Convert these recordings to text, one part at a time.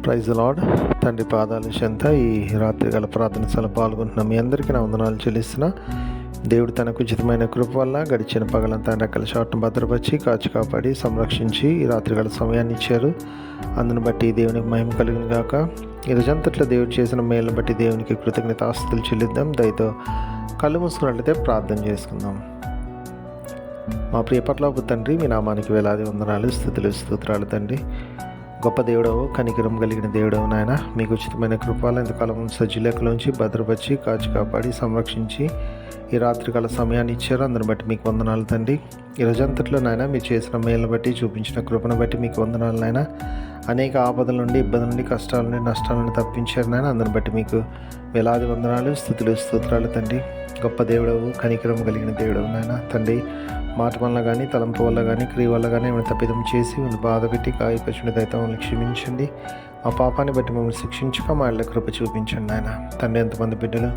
Praise lord తండ్రి పాదాల చెంత ఈ రాత్రికాల ప్రార్థన సల పాల్గొంటున్న మీ అందరికీ నా వందనాలు చెల్లిస్తున్నా. దేవుడు తనకు ఉచితమైన కృప వల్ల గడిచిన పగలంతా రెక్కల షాట్ను భద్రపరిచి కాచి కాపాడి సంరక్షించి ఈ రాత్రి సమయాన్ని ఇచ్చారు. అందును బట్టి దేవునికి మహిమ కలిగిన గాక. ఈ రోజంతట్లో దేవుడు చేసిన మేలును బట్టి దేవునికి కృతజ్ఞత ఆస్తులు చెల్లిద్దాం. దయతో కళ్ళు మూసుకున్నట్లయితే ప్రార్థన చేసుకుందాం. మా ప్రియపట్ల తండ్రి మీ నామానికి వేలాది వందనాలు స్థుతులు స్తోత్రాలు తండ్రి. గొప్ప దేవుడవు కనికరం కలిగిన దేవుడవు నాయన. మీకు ఉచితమైన కృపాలు ఎంతకాలం సజ్జులేకలోంచి భద్రపరిచి కాచి కాపాడి సంరక్షించి ఈ రాత్రికాల సమయాన్ని ఇచ్చారు. అందరిని బట్టి మీకు వందనాలు తండ్రి. ఈ రోజంతట్లో నాయన మీరు చేసిన మేలను బట్టి చూపించిన కృపను బట్టి మీకు వందనాలు నాయన. అనేక ఆపదల నుండి ఇబ్బందుల నుండి కష్టాల నుండి నష్టాల నుండి తప్పించారు నాయన. అందరిని బట్టి మీకు వేలాది వందనాలు స్థుతులు స్తోత్రాలు తండ్రి. గొప్ప దేవుడవు కనికరం కలిగిన దేవుడవు నాయన. తండ్రి మాట వల్ల కానీ తలంపు వల్ల కానీ క్రియ వల్ల కానీ ఏమైనా తప్పిదం చేసి మిమ్మల్ని బాధ పెట్టి కాయపచ్చుని దయతో మమ్మల్ని క్షమించండి. మా పాపాన్ని బట్టి మమ్మల్ని శిక్షించక మా ఇళ్ళ కృప చూపించండి ఆయన తండ్రి ఎంతమంది బిడ్డలు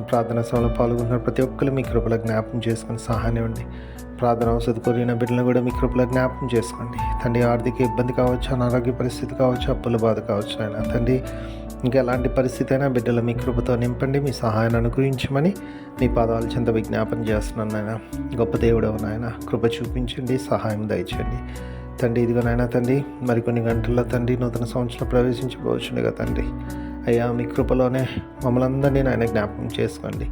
ఈ ప్రార్థనా సభలో పాల్గొంటున్న ప్రతి ఒక్కరు మీ కృపలో జ్ఞాపకం చేసుకుని సహాయం ఇవ్వండి. ప్రార్థన అవసరం కోరిన బిడ్డలను కూడా మీ కృపలో జ్ఞాపకం చేసుకోండి. తండ్రి ఆర్థిక ఇబ్బంది కావచ్చు అనారోగ్య పరిస్థితి కావచ్చు అప్పుల బాధ కావచ్చు ఆయన తండ్రి ఇంకా ఎలాంటి పరిస్థితి అయినా బిడ్డలు మీ కృపతో నింపండి మీ సహాయాన్ని అనుగ్రహించమని మీ పాదాల చెంత విజ్ఞాపన చేస్తున్నాను నాయన. గొప్ప దేవుడవు నాయన. కృప చూపించండి సహాయం దయచండి తండ్రి ఇదిగో నాయన తండ్రి మరికొన్ని గంటల్లో తండ్రి నూతన సంవత్సరం ప్రవేశించబోచుండగా తండ్రి. అయ్యా మీ కృపలోనే మమ్మల్ని అందరినీ నాయన జ్ఞాపకం చేసుకోండి.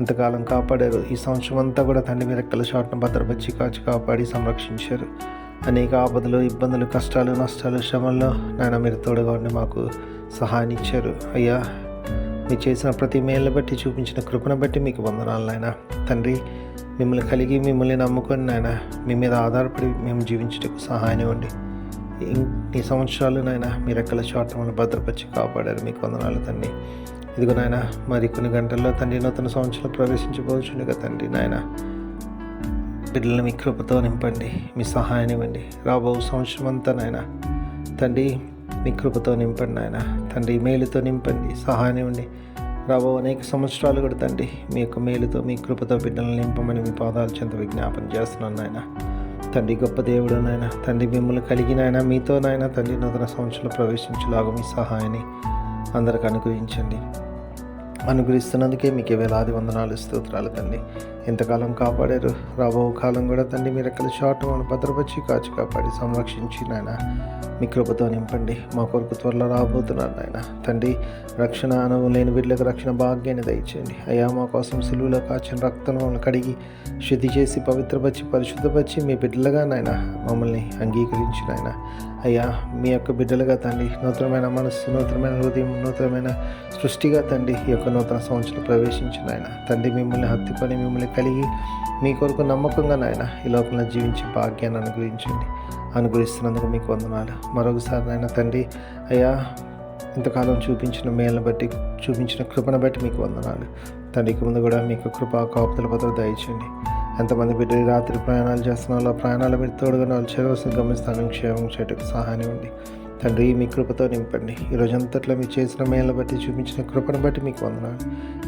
ఇంతకాలం కాపాడారు. ఈ సంవత్సరం అంతా కూడా తండ్రి మీరు రెక్కల షాట్ను భద్రపరిచి కాచి కాపాడి సంరక్షించారు. అనేక ఆపదలు ఇబ్బందులు కష్టాలు నష్టాలు శ్రమల్లో నాయన మీరు తోడుగా ఉండి మాకు సహాయాన్ని ఇచ్చారు. అయ్యా మీరు చేసిన ప్రతి మేలు బట్టి చూపించిన కృపను బట్టి మీకు వందనాలు నాయన. తండ్రి మిమ్మల్ని కలిగి మిమ్మల్ని నమ్ముకొని నాయన మీ మీద ఆధారపడి మేము జీవించటకు సహాయం ఇవ్వండి. ఈ సంవత్సరాలు నాయన మీ రెక్కల చోట మమ్మల్ని భద్రపరిచి కాపాడారు. మీకు వందనాలు తండ్రి. ఇదిగో నాయన మరి కొన్ని గంటల్లో తండ్రి నూతన సంవత్సరం ప్రవేశించబోచుండగా తండ్రి నాయన. బిడ్డలను మీ కృపతో నింపండి మీ సహాయం ఇవ్వండి. రాబో సంవత్సరం అంతా నాయన తండ్రి మీ కృపతో నింపండి నాయన. తండ్రి మేలుతో నింపండి సహాయం ఇవ్వండి. రాబో అనేక సంవత్సరాలు కూడా తండ్రి మీ యొక్క మేలుతో మీ కృపతో బిడ్డలను నింపమని మీ పాదాలు చెంత విజ్ఞాపన చేస్తున్నాను నాయన. తండ్రి గొప్ప దేవుడు నాయన తండ్రి మిమ్మల్ని కలిగిన ఆయన మీతో నాయన తండ్రి నూతన సంవత్సరంలో ప్రవేశించేలాగా మీ సహాయాన్ని అందరికి అనుగ్రహించండి. అనుగ్రహిస్తున్నందుకే మీకు వేలాది వందనాలు స్తోత్రాలు తండ్రి ఎంతకాలం కాపాడారు. రాబో కాలం కూడా తండ్రి మీరు ఎక్కడ షార్ట్ మనం భద్రపరిచి కాచి కాపాడి సంరక్షించి నాయన. మీ కృపతో నింపండి. మా కొరకు త్వరలో రాబోతున్నారు నాయన. తండ్రి రక్షణ అనుభవం లేని బిడ్డలకు రక్షణ భాగ్యాన్ని దయచేయండి. అయ్యా మా కోసం సిలువులో కాచిన రక్తం కడిగి శుద్ధి చేసి పవిత్రపరిచి పరిశుద్ధపరిచి మీ బిడ్డలుగా నాయన మమ్మల్ని అంగీకరించి నాయన. అయ్యా మీ యొక్క బిడ్డలుగా తండ్రి నూతనమైన మనస్సు నూతనమైన హృదయం నూతనమైన సృష్టిగా తండ్రి ఈ యొక్క నూతన సంవత్సరం ప్రవేశించిన ఆయన తండ్రి మిమ్మల్ని హత్తుకొని మిమ్మల్ని కలిగి మీ కొరకు నమ్మకంగా నాయన ఈ లోపల జీవించే భాగ్యాన్ని అనుగ్రహించండి. అనుగ్రహిస్తున్నందుకు మీకు వందనాలు. మరొకసారి నాయన తండ్రి అయ్యా ఇంతకాలం చూపించిన మేలను బట్టి చూపించిన కృపను బట్టి మీకు వందనాలు. తండ్రికి ముందు కూడా మీకు కృప కాపుతల భద్రత దయచండి ఎంతమంది బిడ్డలు రాత్రి ప్రయాణాలు చేస్తున్నారో ప్రయాణాలు మీరు తోడుగా వాళ్ళు చేరవలసిన గమనిస్తాను క్షేమం చేయటకు సహాయం ఇవ్వండి. తండ్రి మీ కృపతో నింపండి. ఈ రోజంతట్లో మీరు చేసిన మేలను బట్టి చూపించిన కృపను బట్టి మీకు వందనాలు.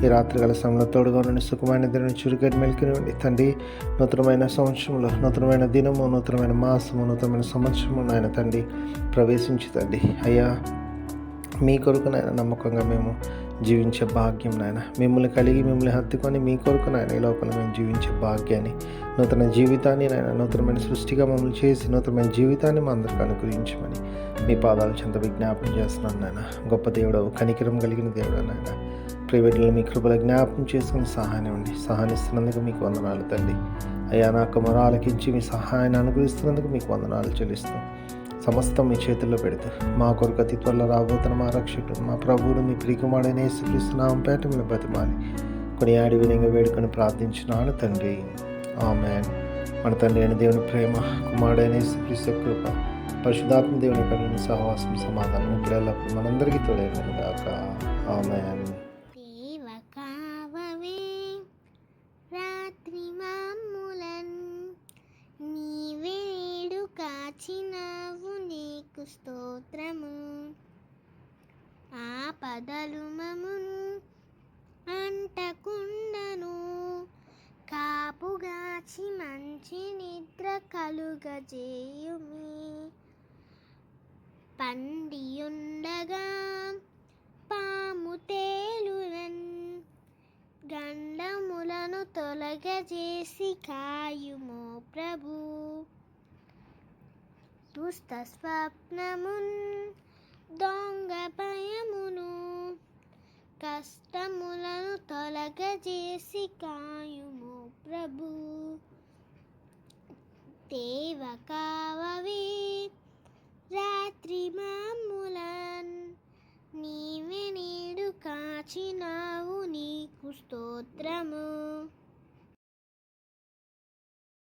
ఈ రాత్రి గల సమయంలో తోడుగా నుండి సుఖమైన దిన చురుకని మెలికినివ్వండి తండ్రి నూతనమైన సంవత్సరంలో నూతనమైన దినము నూతనమైన మాసము నూతనమైన సంవత్సరము నాయన తండ్రి ప్రవేశించి తండ్రి. అయ్యా మీ కొరకు నాయన నమ్మకంగా మేము జీవించే భాగ్యం నాయన. మిమ్మల్ని కలిగి మిమ్మల్ని హత్తుకొని మీ కొరకు నాయన ఈ లోపల మేము జీవించే భాగ్యాన్ని నూతన జీవితాన్ని నాయన నూతనమైన సృష్టిగా మమ్మల్ని చేసి నూతనమైన జీవితాన్ని మా అందరికి అనుగ్రహించమని మీ పాదాలు చెంత విజ్ఞాపం చేస్తున్నాను నాయన. గొప్ప దేవుడవు కనికరం కలిగిన దేవుడు నాయన. ప్రైవేట్లో మీ కృపల జ్ఞాపం చేసుకుని సహాయం ఇవ్వండి సహాయనిస్తున్నందుకు మీకు వందనాలు తండ్రి. అయ్యా నాకు కుమరాలకించి ఆలకించి మీ సహాయాన్ని అనుగ్రహిస్తున్నందుకు మీకు వందనాలు చెల్లిస్తాం సమస్తం మీ చేతుల్లో పెడితే మా కొరకు అతి త్వరలో రాబోతున్న మా రక్షకుడు మా ప్రభువుడు మీ ప్రియకుమాడైన యేసుక్రీస్తునామం పేట మిమ్మల్ని బతిమాలి. కొన్ని ఆడి విధంగా వేడుకొని ప్రార్థించినాను తండ్రి. ఆమెన్. మన తండ్రి అయిన దేవుని ప్రేమ కుమారుడైన యేసుక్రీస్తు కృప పరిశుధాత్మ దేవుని కలిగిన సహవాసం సమాధానం ఇప్పుడు మనందరికీ తోడైనది కాక ఆమెన్. దేవ నీవేడు కాచినావు నీకు స్తోత్రము కలుగజేయుమి. పండియుండగా పాము తేలురన్ గండములను తొలగజేసి కాయుమో ప్రభు. దుస్త స్వప్నమున్ దొంగ భయమును కష్టములను తొలగజేసి కాయుమో ప్రభు. తేవ కావవే. రాత్రి మా